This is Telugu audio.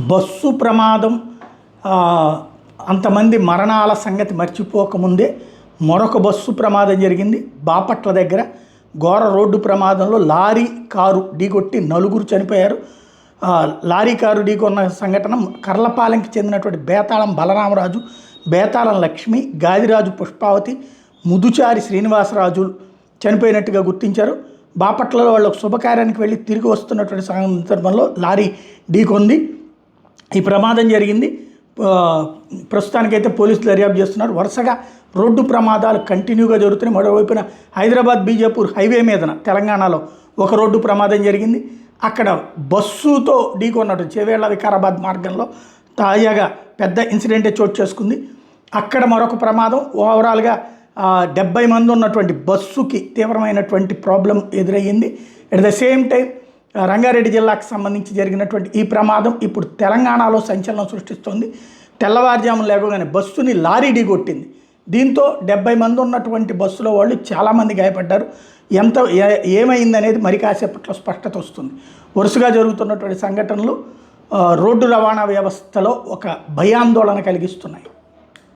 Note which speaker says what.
Speaker 1: బస్సు ప్రమాదం అంతమంది మరణాల సంగతి మర్చిపోకముందే మరొక బస్సు ప్రమాదం జరిగింది. బాపట్ల దగ్గర ఘోర రోడ్డు ప్రమాదంలో లారీ కారు ఢీకొట్టి నలుగురు చనిపోయారు. లారీ కారు ఢీకొన్న సంఘటన కర్లపాలెంకి చెందినటువంటి బేతాళం బలరామరాజు బేతాళం లక్ష్మి గాదిరాజు పుష్పావతి ముదుచారి శ్రీనివాసరాజు చనిపోయినట్టుగా గుర్తించారు. బాపట్లలో వాళ్ళు ఒక శుభకార్యానికి వెళ్ళి తిరిగి వస్తున్నటువంటి సందర్భంలో లారీ ఢీకొంది. ఈ ప్రమాదం జరిగింది. ప్రస్తుతానికైతే పోలీసులు దర్యాప్తు చేస్తున్నారు. వరుసగా రోడ్డు ప్రమాదాలు కంటిన్యూగా జరుగుతున్నాయి. మరోవైపున హైదరాబాద్ బీజాపూర్ హైవే మీదన తెలంగాణలో ఒక రోడ్డు ప్రమాదం జరిగింది. అక్కడ బస్సుతో ఢీకొన్నట్టు చేవేళ్ళ వికారాబాద్ మార్గంలో తాజాగా పెద్ద ఇన్సిడెంటే చోటు చేసుకుంది. అక్కడ మరొక ప్రమాదం. ఓవరాల్గా డెబ్బై మంది ఉన్నటువంటి బస్సుకి తీవ్రమైనటువంటి problem ఎదురయ్యింది. At the same time Rangareddy జిల్లాకు సంబంధించి జరిగినటువంటి ఈ ప్రమాదం ఇప్పుడు తెలంగాణలో సంచలనం సృష్టిస్తోంది. తెల్లవారుజామున లేవగానే బస్సుని లారీ ఢీకొట్టింది. దీంతో డెబ్బై మంది ఉన్నటువంటి బస్సులో వాళ్ళు చాలామంది గాయపడ్డారు. ఎంత ఏ- ఏమైందనేది మరి కాసేపట్లో స్పష్టత వస్తుంది. వరుసగా జరుగుతున్నటువంటి సంఘటనలు రోడ్డు రవాణా వ్యవస్థలో ఒక భయాందోళన కలిగిస్తున్నాయి.